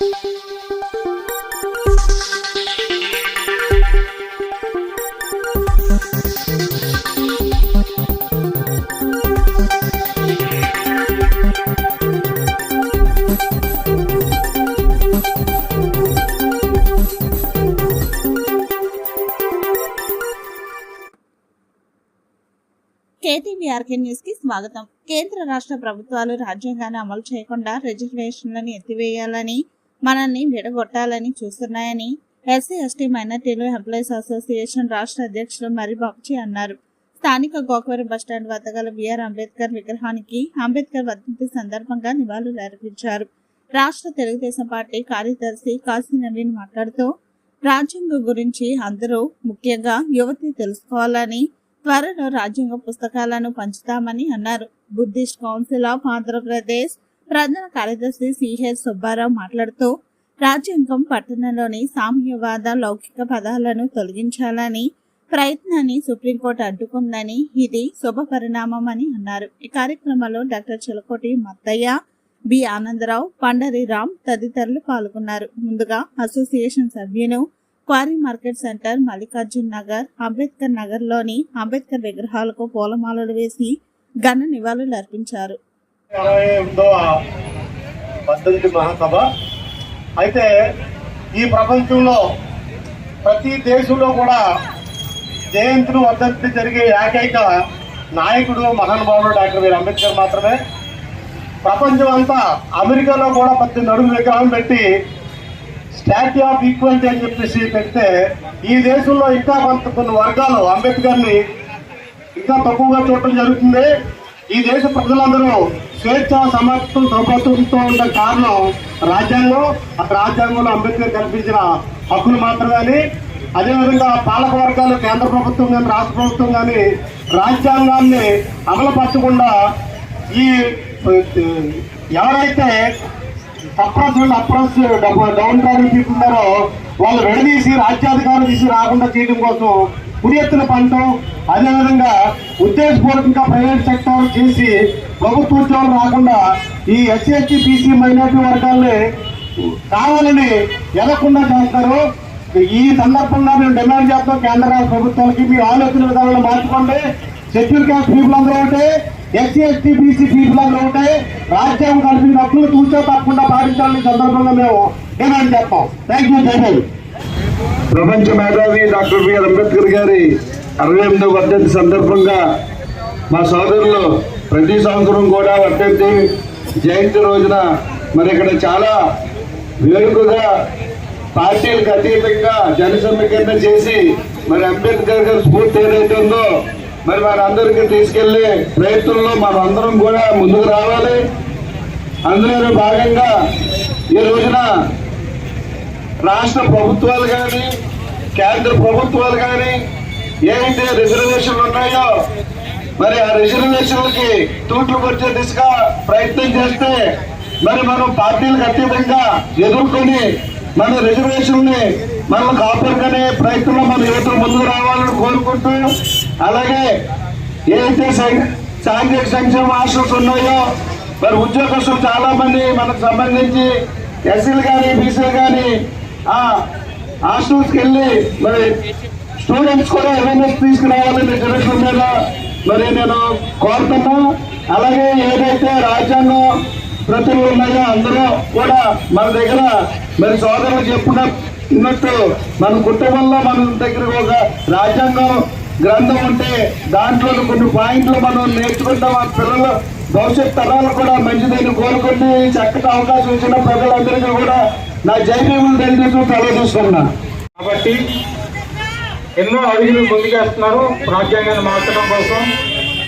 కేటీవీఆర్కే న్యూస్కి స్వాగతం. కేంద్ర రాష్ట్ర ప్రభుత్వాలు రాజ్యాంగాన్ని అమలు చేయకుండా రిజర్వేషన్లను ఎత్తివేయాలని మనల్ని విడగొట్టాలని చూస్తున్నాయని ఎస్సీ ఎస్టీ మైనార్టీలు ఎంప్లాయీస్ అసోసియేషన్ రాష్ట్ర అధ్యక్షులు మరి అన్నారు. స్థానిక గోకవరం బస్టాండ్ వద్ద గల బిఆర్ అంబేద్కర్ విగ్రహానికి అంబేద్కర్ వర్ధంతి సందర్భంగా నివాళులు అర్పించారు. రాష్ట్ర తెలుగుదేశం పార్టీ కార్యదర్శి కాశీ నవీన్ మాట్లాడుతూ రాజ్యాంగం గురించి అందరూ ముఖ్యంగా యువతి తెలుసుకోవాలని త్వరలో రాజ్యాంగ పుస్తకాలను పంచుతామని అన్నారు. బుద్ధిస్ట్ కౌన్సిల్ ఆఫ్ ఆంధ్రప్రదేశ్ ప్రధాన కార్యదర్శి సిహెచ్ సుబ్బారావు మాట్లాడుతూ రాజ్యాంగం పట్టణంలోని సామ్యవాద లౌకిక పదాలను తొలగించాలని ప్రయత్నాన్ని సుప్రీంకోర్టు అడ్డుకుందని ఇది శుభ పరిణామం అని అన్నారు. ఈ కార్యక్రమంలో డాక్టర్ చిలకోటి మత్తయ్య బి. ఆనందరావు పండరిరామ్ తదితరులు పాల్గొన్నారు. ముందుగా అసోసియేషన్ సభ్యులు quarry market centre Mallikarjun Nagar Ambedkar నగర్లోని అంబేద్కర్ విగ్రహాలకు పూలమాలలు వేసి ఘన నివాళులు అర్పించారు. ఇరవై ఎనిమిదవ పద్దెనిమిది మహాసభ. అయితే ఈ ప్రపంచంలో ప్రతి దేశంలో కూడా జయంతిని వర్ధంతి జరిగే ఏకైక నాయకుడు మహానుభావుడు డాక్టర్ వీర్ అంబేద్కర్ మాత్రమే. ప్రపంచం అంతా అమెరికాలో కూడా ప్రతి నడుము విగ్రహం పెట్టి స్టాట్యూ ఆఫ్ ఈక్వాలిటీ అని చెప్పేసి పెడితే ఈ దేశంలో ఇంకా కొంత కొన్ని వర్గాలు అంబేద్కర్ని ఇంకా తక్కువగా చూడటం జరుగుతుంది. ఈ దేశ ప్రజలందరూ స్వేచ్ఛ సమర్థం సౌకర్యంతో ఉన్న కారణం రాజ్యాంగం ఆ రాజ్యాంగంలో అంబేద్కర్ కల్పించిన హక్కులు మాత్రమే అని అదేవిధంగా పాలక వర్గాలు కేంద్ర ప్రభుత్వం కానీ రాష్ట్ర ప్రభుత్వం కానీ రాజ్యాంగాన్ని అమలుపరచకుండా ఈ ఎవరైతే సప్రెస్ అండ్ డౌన్ ట్రావెల్ తీసుకున్నారో ఉన్నారో వాళ్ళు విడదీసి రాజ్యాధికారం తీసి రాకుండా చేయడం కోసం కుడి ఎత్తున పంటం అదేవిధంగా ఉద్దేశపూర్వకంగా ప్రైవేట్ సెక్టర్ చేసి ప్రభుత్వ ఉద్యోగాలు రాకుండా ఈ ఎస్సీ బీసీ మైనార్టీ వర్గాల్ని కావాలని ఎదగకుండా చేస్తారు. ఈ సందర్భంగా మేము డిమాండ్ చేస్తాం కేంద్ర రాష్ట్ర ప్రభుత్వానికి మీ ఆలోచన విధానాలు మార్చుకోండి. షెడ్యూల్ క్యాస్ట్ పీపుల్ అందరూ ఉంటే ఎస్సీ ఎస్టీ బీసీ పీపుల్ అందరూ ఉంటే రాజ్యాంగం కల్పించిన హక్కులు తూచో తప్పకుండా పాటించాలని సందర్భంగా మేము డిమాండ్ చేస్తాం. థ్యాంక్ యూ జై ప్రపంచ మేధావి డాక్టర్ బిఆర్ అంబేద్కర్ గారి అరవై ఎనిమిదవ వర్ధంతి సందర్భంగా మా సోదరులు ప్రతి సంవత్సరం కూడా వర్ధంతి జయంతి రోజున మరి ఇక్కడ చాలా వేడుకగా పార్టీలకు అతీతంగా జనసమీకరణ చేసి మరి అంబేద్కర్ గారి స్ఫూర్తి ఏదైతే ఉందో మరి వారందరికీ తీసుకెళ్ళే ప్రయత్నంలో మనం అందరం కూడా ముందుకు రావాలి. అందులో భాగంగా ఈ రోజున రాష్ట్ర ప్రభుత్వాలు కానీ కేంద్ర ప్రభుత్వాలు కానీ ఏవైతే రిజర్వేషన్లు ఉన్నాయో మరి ఆ రిజర్వేషన్లకి తూట్లు వచ్చే దిశగా ప్రయత్నం చేస్తే మరి మనం పార్టీలకు అతీతంగా ఎదుర్కొని మన రిజర్వేషన్ని మనం కాపాడుకునే ప్రయత్నంలో మన యువతలు ముందుకు రావాలని కోరుకుంటూ అలాగే ఏదైతే సాంఘిక సంక్షేమ ఆశలు ఉన్నాయో మరి ఉద్యోగస్తులు చాలా మంది మనకు సంబంధించి ఎస్సీలు కానీ బీసీలు కానీ హాస్టల్స్కి వెళ్ళి మరి స్టూడెంట్స్ కూడా అవేర్నెస్ తీసుకురావాలని రిజర్వేషన్ మీద మరి నేను కోరుతున్నా. అలాగే ఏదైతే రాజ్యాంగం ప్రతులు ఉన్నాయో అందరూ కూడా మన దగ్గర మరి సోదరులు చెప్పుకున్నట్టు మన కుటుంబంలో మన దగ్గర ఒక రాజ్యాంగం గ్రంథం ఉంటే దాంట్లో కొన్ని పాయింట్లు మనం నేర్చుకుంటాం. ఆ పిల్లలు భవిష్యత్ తరాలు కూడా మంచిదని కోరుకుంటూ చక్కటి అవకాశం ఇచ్చిన ప్రజలందరికీ కూడా నా జైవీములు తెలియజేస్తూ తెలియజేస్తున్నా కాబట్టి ఎన్నో అడుగులు ముందుకేస్తున్నారు. రాజ్యాంగాన్ని మార్చడం కోసం